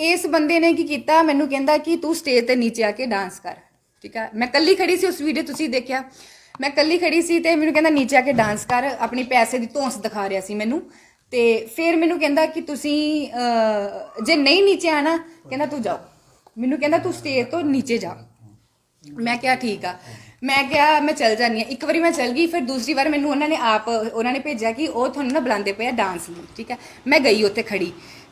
ਇਸ ਬੰਦੇ ਨੇ ਕੀ ਕੀਤਾ? ਮੈਨੂੰ ਕਹਿੰਦਾ ਕਿ ਤੂੰ ਸਟੇਜ ਤੇ ਨੀਚੇ ਆ ਕੇ ਡਾਂਸ ਕਰ। ਠੀਕ ਹੈ ਮੈਂ ਕੱਲੀ ਖੜੀ ਸੀ ਉਸ ਵੀਡੀਓ ਤੁਸੀਂ ਦੇਖਿਆ। ਮੈਂ ਕੱਲੀ ਖੜੀ ਸੀ ਤੇ ਮੈਨੂੰ ਕਹਿੰਦਾ ਨੀਚੇ ਆ ਕੇ ਡਾਂਸ ਕਰ, ਆਪਣੀ ਪੈਸੇ ਦੀ ਧੌਂਸ ਦਿਖਾ ਰਿਹਾ ਸੀ ਮੈਨੂੰ। ਤੇ ਫਿਰ ਮੈਨੂੰ ਕਹਿੰਦਾ ਕਿ ਤੁਸੀਂ ਜੇ ਨਹੀਂ ਨੀਚੇ ਆਣਾ, ਕਹਿੰਦਾ ਤੂੰ ਜਾਓ। ਮੈਨੂੰ ਕਹਿੰਦਾ ਤੂੰ ਸਟੇਜ ਤੋਂ ਨੀਚੇ ਜਾ। ਮੈਂ ਕਿਹਾ ਠੀਕ ਆ। ਮੈਂ ਕਿਹਾ ਮੈਂ ਚੱਲ ਜਾਨੀ ਆ ਇੱਕ ਵਾਰੀ ਮੈਂ ਚੱਲ ਗਈ, ਫਿਰ ਦੂਸਰੀ ਵਾਰ ਮੈਨੂੰ ਉਹਨਾਂ ਨੇ ਆਪ, ਉਹਨਾਂ ਨੇ ਭੇਜਿਆ ਕਿ ਉਹ ਤੁਹਾਨੂੰ ਨਾ ਬੁਲਾਉਂਦੇ ਪਏ ਆ ਡਾਂਸ ਲਈ। ਠੀਕ ਹੈ ਮੈਂ ਗਈ ਉੱਥੇ ਖੜੀ।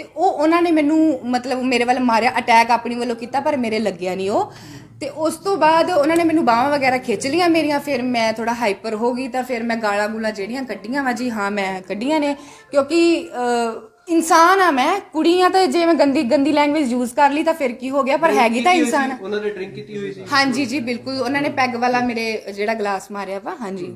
ਤੇ ਉਹ ਉਹਨਾਂ ਨੇ ਮੈਨੂੰ ਮਤਲਬ ਮੇਰੇ ਵੱਲ ਮਾਰਿਆ ਅਟੈਕ ਆਪਣੀ ਵੱਲੋਂ ਕੀਤਾ ਪਰ ਮੇਰੇ ਲੱਗਿਆ ਨਹੀਂ ਉਹ। ਤੇ ਉਸ ਤੋਂ ਬਾਅਦ ਉਹਨਾਂ ਨੇ ਮੈਨੂੰ ਬਾਹਾਂ ਵਗੈਰਾ ਖਿੱਚ ਲੀਆਂ ਮੇਰੀਆਂ ਫਿਰ ਮੈਂ ਥੋੜਾ ਹਾਈਪਰ ਹੋ ਗਈ ਤਾਂ ਫਿਰ ਮੈਂ ਗਾਲਾਂ ਗੂਲਾਂ ਜਿਹੜੀਆਂ ਕੱਢੀਆਂ ਵਾ ਜੀ ਹਾਂ ਮੈਂ ਕੱਢੀਆਂ ਨੇ। ਕਿਉਂਕਿ ਇਨਸਾਨ ਆ ਮੈਂ ਕੁੜੀ ਆ ਤਾਂ ਜੇ ਮੈਂ ਗੰਦੀ ਗੰਦੀ ਲੈਂਗੁਏਜ ਯੂਜ਼ ਕਰ ਲਈ ਤਾਂ ਫਿਰ ਕੀ ਹੋ ਗਿਆ? ਪਰ ਹੈਗੀ ਤਾਂ ਇਨਸਾਨ। ਉਹਨਾਂ ਨੇ ਡਰਿੰਕ ਕੀਤੀ ਹੋਈ ਸੀ? ਹਾਂਜੀ ਜੀ ਬਿਲਕੁਲ। ਉਹਨਾਂ ਨੇ ਪੈਗ ਵਾਲਾ ਮੇਰੇ ਜਿਹੜਾ ਗਲਾਸ ਮਾਰਿਆ ਵਾ ਹਾਂਜੀ।